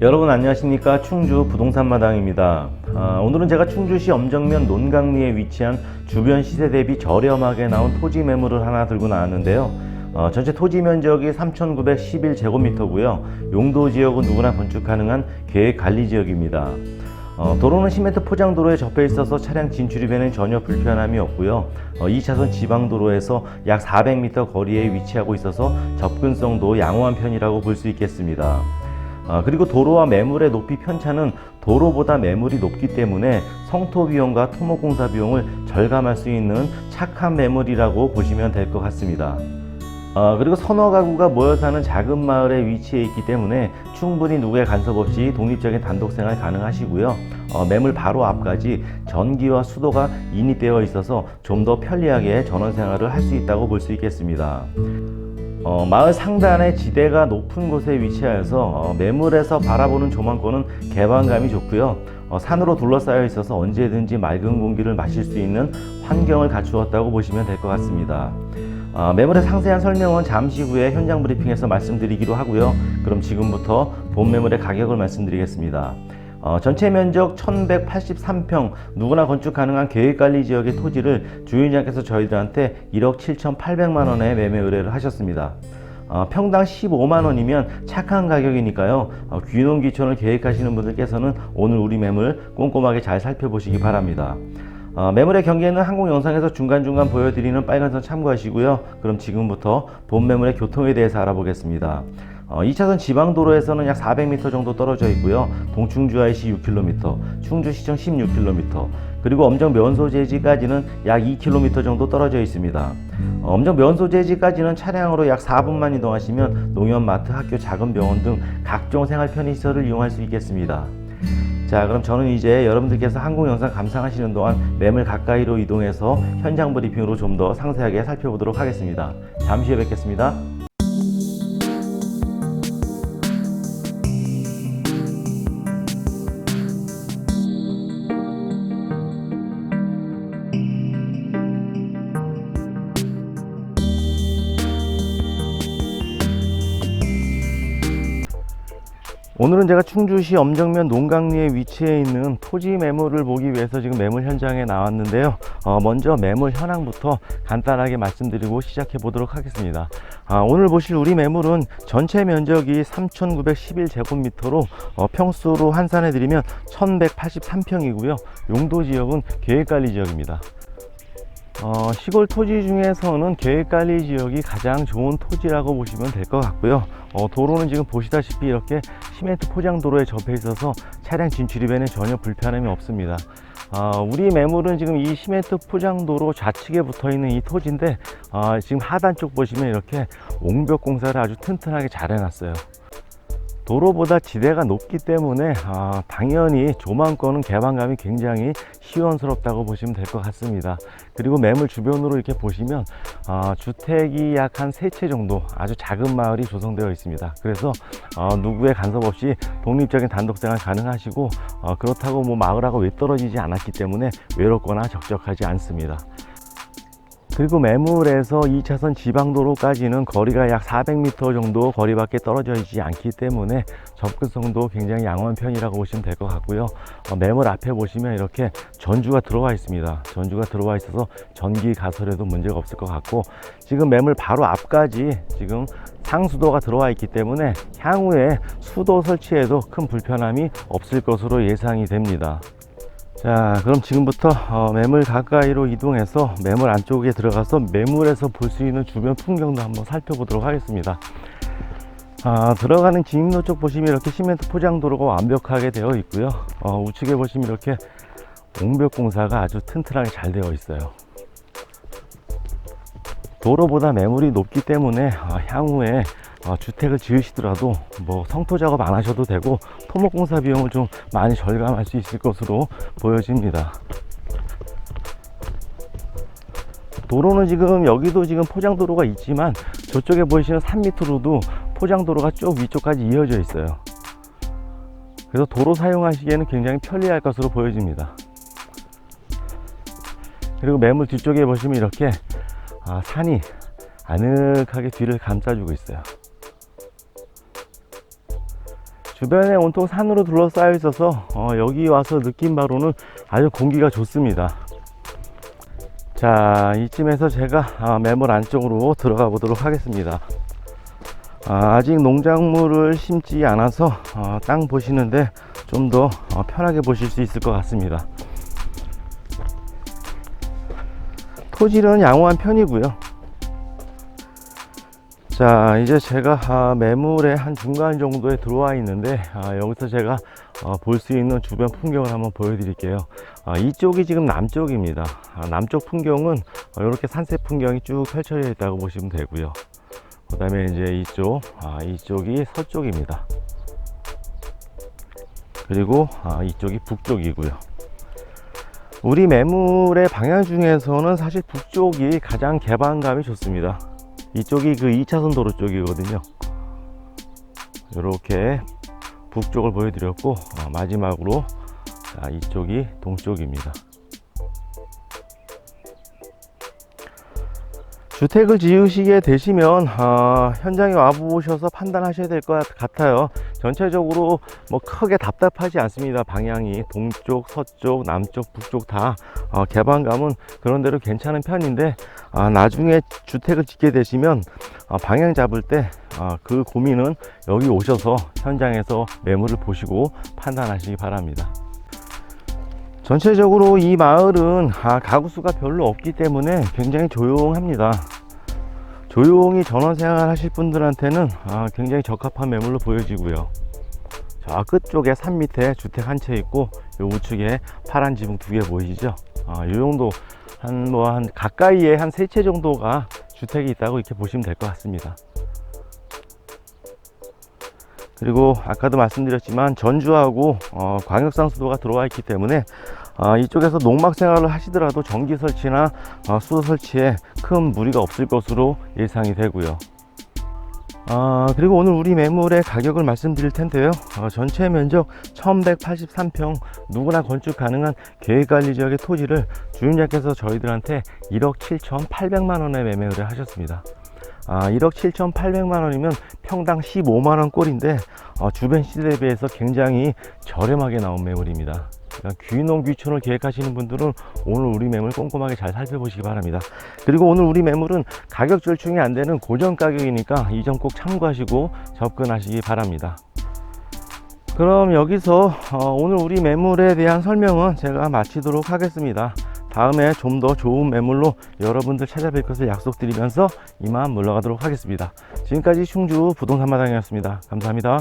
여러분 안녕하십니까 충주 부동산 마당입니다. 아, 오늘은 제가 충주시 엄정면 논강리에 위치한 주변 시세 대비 저렴하게 나온 토지 매물을 하나 들고 나왔는데요. 어, 전체 토지 면적이 3,911제곱미터고요. 용도 지역은 누구나 건축 가능한 계획 관리 지역입니다. 어, 도로는 시멘트 포장 도로에 접해 있어서 차량 진출입에는 전혀 불편함이 없고요. 어, 2차선 지방 도로에서 약 400m 거리에 위치하고 있어서 접근성도 양호한 편이라고 볼 수 있겠습니다. 아, 그리고 도로와 매물의 높이 편차는 도로보다 매물이 높기 때문에 성토 비용과 토목공사 비용을 절감할 수 있는 착한 매물이라고 보시면 될 것 같습니다. 아, 그리고 서너 가구가 모여 사는 작은 마을에 위치해 있기 때문에 충분히 누구의 간섭 없이 독립적인 단독 생활 가능하시고요. 어, 매물 바로 앞까지 전기와 수도가 인입되어 있어서 좀 더 편리하게 전원 생활을 할 수 있다고 볼 수 있겠습니다. 어, 마을 상단에 지대가 높은 곳에 위치하여서 어, 매물에서 바라보는 조망권은 개방감이 좋고요. 어, 산으로 둘러싸여 있어서 언제든지 맑은 공기를 마실 수 있는 환경을 갖추었다고 보시면 될 것 같습니다. 어, 매물의 상세한 설명은 잠시 후에 현장 브리핑에서 말씀드리기로 하고요. 그럼 지금부터 본 매물의 가격을 말씀드리겠습니다. 어, 전체 면적 1183평 누구나 건축 가능한 계획관리 지역의 토지를 주인장께서 저희들한테 1억 7,800만 원에 매매 의뢰를 하셨습니다. 어, 평당 15만 원이면 착한 가격이니까요. 어, 귀농 귀촌을 계획하시는 분들께서는 오늘 우리 매물 꼼꼼하게 잘 살펴보시기 바랍니다. 어, 매물의 경계는 항공 영상에서 중간중간 보여드리는 빨간선 참고하시고요. 그럼 지금부터 본 매물의 교통에 대해서 알아보겠습니다. 어, 2차선 지방도로에서는 약 400m 정도 떨어져 있고요. 동충주 IC 6km, 충주시청 16km, 그리고 엄정 면소재지까지는 약 2km 정도 떨어져 있습니다. 어, 엄정 면소재지까지는 차량으로 약 4분만 이동하시면 농협, 마트, 학교, 작은 병원 등 각종 생활 편의시설을 이용할 수 있겠습니다. 자 그럼 저는 이제 여러분들께서 항공 영상 감상하시는 동안 매물 가까이로 이동해서 현장 브리핑으로 좀 더 상세하게 살펴보도록 하겠습니다. 잠시 후에 뵙겠습니다. 오늘은 제가 충주시 엄정면 농강리에 위치해 있는 토지 매물을 보기 위해서 지금 매물 현장에 나왔는데요. 어, 먼저 매물 현황부터 간단하게 말씀드리고 시작해 보도록 하겠습니다. 아, 오늘 보실 우리 매물은 전체 면적이 3,911제곱미터로 어, 평수로 환산해 드리면 1,183평이고요. 용도 지역은 계획관리 지역입니다. 어, 시골 토지 중에서는 계획관리 지역이 가장 좋은 토지라고 보시면 될 것 같고요. 어, 도로는 지금 보시다시피 이렇게 시멘트 포장 도로에 접해 있어서 차량 진출입에는 전혀 불편함이 없습니다. 어, 우리 매물은 지금 이 시멘트 포장 도로 좌측에 붙어 있는 이 토지인데 어, 지금 하단 쪽 보시면 이렇게 옹벽 공사를 아주 튼튼하게 잘 해놨어요. 도로보다 지대가 높기 때문에 아, 당연히 조망권은 개방감이 굉장히 시원스럽다고 보시면 될 것 같습니다. 그리고 매물 주변으로 이렇게 보시면 아, 주택이 약 한 세 채 정도 아주 작은 마을이 조성되어 있습니다. 그래서 어, 누구의 간섭 없이 독립적인 단독 생활 가능하시고 어, 그렇다고 뭐 마을하고 외떨어지지 않았기 때문에 외롭거나 적적하지 않습니다. 그리고 매물에서 2차선 지방도로까지는 거리가 약 400m 정도 거리밖에 떨어져 있지 않기 때문에 접근성도 굉장히 양호한 편이라고 보시면 될 것 같고요. 어, 매물 앞에 보시면 이렇게 전주가 들어와 있습니다. 전주가 들어와 있어서 전기 가설에도 문제가 없을 것 같고 지금 매물 바로 앞까지 지금 상수도가 들어와 있기 때문에 향후에 수도 설치에도 큰 불편함이 없을 것으로 예상이 됩니다. 자 그럼 지금부터 어, 매물 가까이로 이동해서 매물 안쪽에 들어가서 매물에서 볼 수 있는 주변 풍경도 한번 살펴보도록 하겠습니다. 아, 들어가는 진입로 쪽 보시면 이렇게 시멘트 포장 도로가 완벽하게 되어 있고요. 어, 우측에 보시면 이렇게 옹벽 공사가 아주 튼튼하게 잘 되어 있어요. 도로보다 매물이 높기 때문에 어, 향후에 어, 주택을 지으시더라도 뭐 성토 작업 안 하셔도 되고 토목 공사 비용을 좀 많이 절감할 수 있을 것으로 보여집니다. 도로는 지금 여기도 지금 포장 도로가 있지만 저쪽에 보이시는 산 밑으로도 포장 도로가 쭉 위쪽까지 이어져 있어요. 그래서 도로 사용하시기에는 굉장히 편리할 것으로 보여집니다. 그리고 매물 뒤쪽에 보시면 이렇게 아, 산이 아늑하게 뒤를 감싸주고 있어요. 주변에 온통 산으로 둘러싸여 있어서 어, 여기 와서 느낀 바로는 아주 공기가 좋습니다. 자, 이쯤에서 제가 아, 매물 안쪽으로 들어가 보도록 하겠습니다. 아, 직 농작물을 심지 않아서 어, 땅 보시는데 좀 더 편하게 보실 수 있을 것 같습니다. 토질은 양호한 편이고요. 자, 이제 제가 아, 매물의 한 중간 정도에 들어와 있는데 아, 여기서 제가 어, 볼수 있는 주변 풍경을 한번 보여드릴게요. 아, 이쪽이 지금 남쪽입니다. 아, 남쪽 풍경은 어, 이렇게 산색 풍경이 쭉 펼쳐져 있다고 보시면 되고요. 그 다음에 이제 이쪽, 아, 이쪽이 서쪽입니다. 그리고 아, 이쪽이 북쪽이고요. 우리 매물의 방향 중에서는 사실 북쪽이 가장 개방감이 좋습니다. 이쪽이 그 2차선 도로 쪽이거든요. 이렇게 북쪽을 보여드렸고 어, 마지막으로 자, 이쪽이 동쪽입니다. 주택을 지으시게 되시면 어, 현장에 와 보셔서 판단하셔야 될 것 같아요. 전체적으로 뭐 크게 답답하지 않습니다. 방향이 동쪽, 서쪽, 남쪽, 북쪽 다 어, 개방감은 그런 대로 괜찮은 편인데 아, 나중에 주택을 짓게 되시면 어, 방향 잡을 때그 고민은 여기 오셔서 현장에서 매물을 보시고 판단하시기 바랍니다. 전체적으로 이 마을은 아, 가구 수가 별로 없기 때문에 굉장히 조용합니다. 조용히 전원 생활 하실 분들한테는 아, 굉장히 적합한 매물로 보여지고요. 저 끝쪽에 산 밑에 주택 한 채 있고 요 우측에 파란 지붕 두 개 보이시죠? 아, 요 정도 한 뭐한 가까이에 한 세 채 정도가 주택이 있다고 이렇게 보시면 될 것 같습니다. 그리고 아까도 말씀드렸지만 전주하고 어, 광역상수도가 들어와 있기 때문에 어, 이쪽에서 농막 생활을 하시더라도 전기 설치나 어, 수도 설치에 큰 무리가 없을 것으로 예상이 되고요. 아, 그리고 오늘 우리 매물의 가격을 말씀드릴 텐데요. 어, 전체 면적 1183평 누구나 건축 가능한 계획관리 지역의 토지를 주인장께서 저희들한테 1억 7,800만 원에 매매를 하셨습니다. 아, 1억 7,800만 원이면 평당 15만 원 꼴인데 어, 주변 시세 대비해서 굉장히 저렴하게 나온 매물입니다. 귀농 귀촌을 계획하시는 분들은 오늘 우리 매물 꼼꼼하게 잘 살펴보시기 바랍니다. 그리고 오늘 우리 매물은 가격 절충이 안 되는 고정 가격이니까 이 점 꼭 참고하시고 접근하시기 바랍니다. 그럼 여기서 어, 오늘 우리 매물에 대한 설명은 제가 마치도록 하겠습니다. 다음에 좀 더 좋은 매물로 여러분들 찾아뵐 것을 약속드리면서 이만 물러가도록 하겠습니다. 지금까지 충주 부동산 마당이었습니다. 감사합니다.